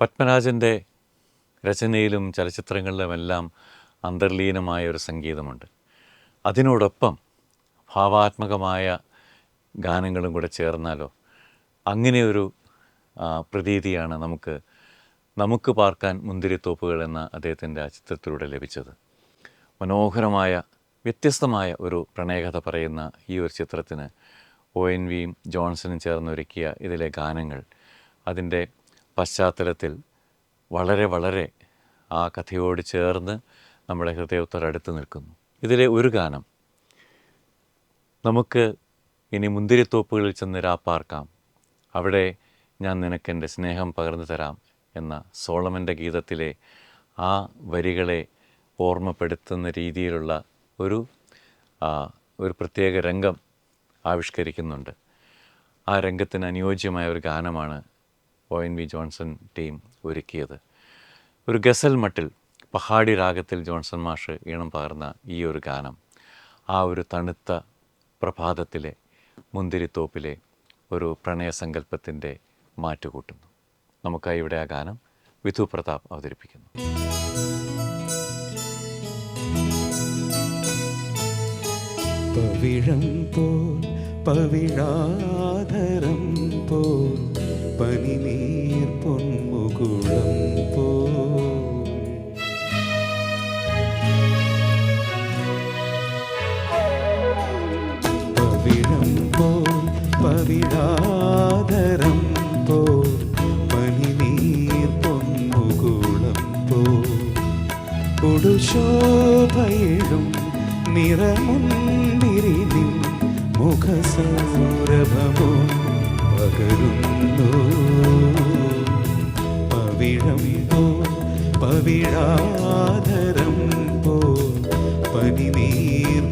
പത്മരാജന്റെ രചനയിലും ചലച്ചിത്രങ്ങളിലുമെല്ലാം അന്തർലീനമായ ഒരു സംഗീതമുണ്ട്. അതിനോടൊപ്പം ഭാവാത്മകമായ ഗാനങ്ങളും കൂടെ ചേർന്നാലോ അങ്ങനെയൊരു പ്രതീതിയാണ് നമുക്ക് നമുക്ക് പാർക്കാൻ മുന്തിരിത്തോപ്പുകൾ എന്ന അദ്ദേഹത്തിന്റെ ആ ചിത്രത്തിലൂടെ ലഭിച്ചത്. മനോഹരമായ വ്യത്യസ്തമായ ഒരു പ്രണയകഥ പറയുന്ന ഈ ഒരു ചിത്രത്തിന് ഒ എൻ വിയും ജോൺസണും ചേർന്നൊരുക്കിയ ഇതിലെ ഗാനങ്ങൾ അതിന്റെ പശ്ചാത്തലത്തിൽ വളരെ വളരെ ആ കഥയോട് ചേർന്ന് നമ്മുടെ ഹൃദയത്തോടടുത്ത് നിൽക്കുന്നു. ഇതിലെ ഒരു ഗാനം. നമുക്ക് ഇനി മുന്തിരിത്തോപ്പുകളിൽ ചെന്ന് രാപ്പാർക്കാം അവിടെ ഞാൻ നിനക്കെന്റെ സ്നേഹം പകർന്നു തരാം എന്ന സോളമന്റെ ഗീതത്തിലെ ആ വരികളെ ഓർമ്മപ്പെടുത്തുന്ന രീതിയിലുള്ള ഒരു ഒരു പ്രത്യേക രംഗം ആവിഷ്കരിക്കുന്നുണ്ട്. ആ രംഗത്തിന് അനുയോജ്യമായ ഒരു ഗാനമാണ് O N V Johnson team ഒരുക്കിയത്. ഒരു ഗസൽ മട്ടിൽ പഹാടി രാഗത്തിൽ ജോൺസൺ മാഷ് ഈണം പകർന്ന ഈ ഒരു ഗാനം ആ ഒരു തണുത്ത പ്രഭാതത്തിലെ മുന്തിരിത്തോപ്പിലെ ഒരു പ്രണയസങ്കല്പത്തിന്റെ മാറ്റുകൂട്ടുന്നു. നമുക്കായി ഇവിടെ ആ ഗാനം വിധു പ്രതാപ് അവതരിപ്പിക്കുന്നു. പവിഴം പോൽ പവിഴാധരം പോൽ പനിനീർ പൊന്മുകുളം നിറമുന്തിരിനിൻ മുഖസൗരഭമോ പകരുന്നു. പവിഴം പോ പവിഴാധരം പോ പനിനീർ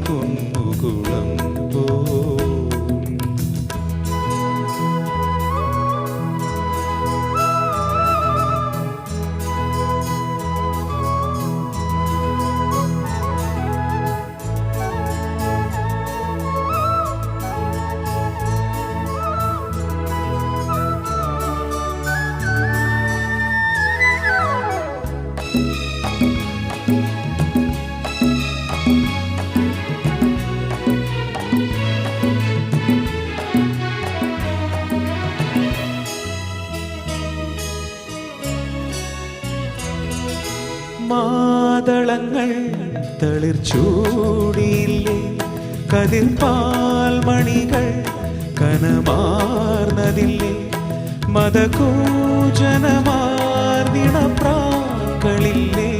മാതളങ്ങൾ തളിർ ചൂടിയില്ലേ? പാൽമണികൾ മണികൾ കനമാർന്നതില്ലേ? മതകൂജനമാർന്നിണ പ്രാക്കളില്ലേ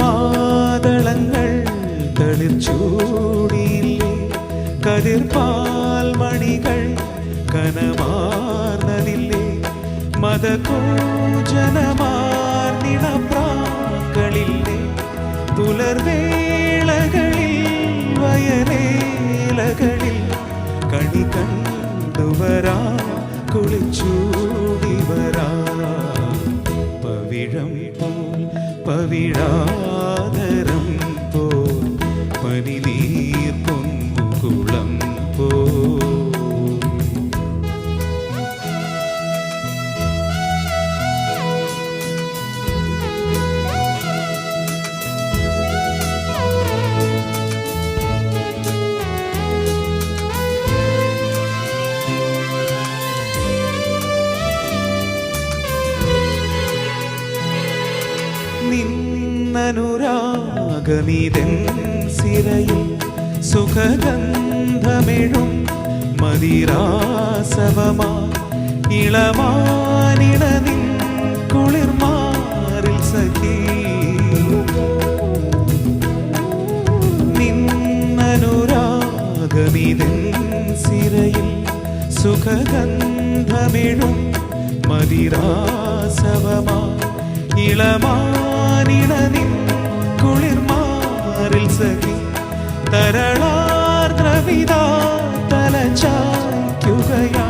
മാതളങ്ങൾ തളിർ ചൂടിയില്ലേ? പാൽമണികൾ മണികൾ കനമാർന്നതില്ലേ മതകൂജനമാർന്നിണ പ്രാക്കളില്ലേ പുലർവേളകളിൽ വയലേലകളിൽ കണി കണ്ടുവരാ കുളിച്ചൂടി വരാ പവിഴം പോൽ പവിഴാതരം നിന്നനുരാഗമിതൻ സിരയും സുഖഗന്ധമിഴും മതിരാസവമാ. ഇളമാനിട നിൻ കുളിർമാറിൽ സഖി. നിന്നനുരാഗമിതൻ സിരയിൽ സുഖഗന്ധമിഴും മതിരാസവമാ. ഇളമാനിട നിൻ കുളിർമാറിൽ സഖി തരളാർദ്രവിതാ തലചായ്ക്കുകയാ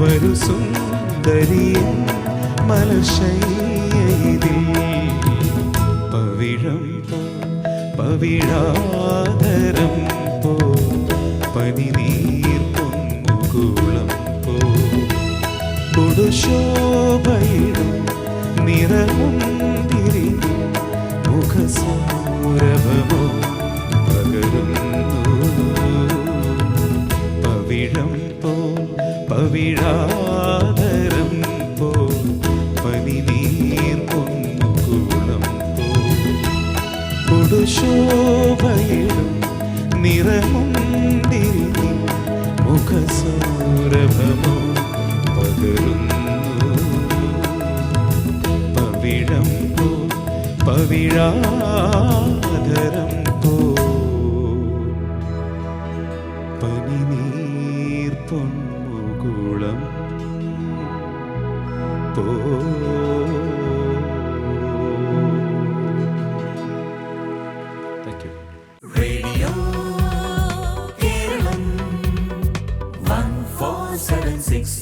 വരു സുന്ദരിയൻ മലശയ്യതിൽ പവിഴം പവിഴാധരം പോ പനിനീർ പൊന്മുകുളം പോ. കൊടുശോഭയിടും നിറമുന്തിരി മുഖസൗരഭമോ പകരുന്നു പോ പോ പനിനീർ പോ പകരുന്നു. പവിഴം പോ പവിഴാധരം പോ. പനിനീർ പൊന്മുകുളം പോ. Thank you. Radio Kerala 1476.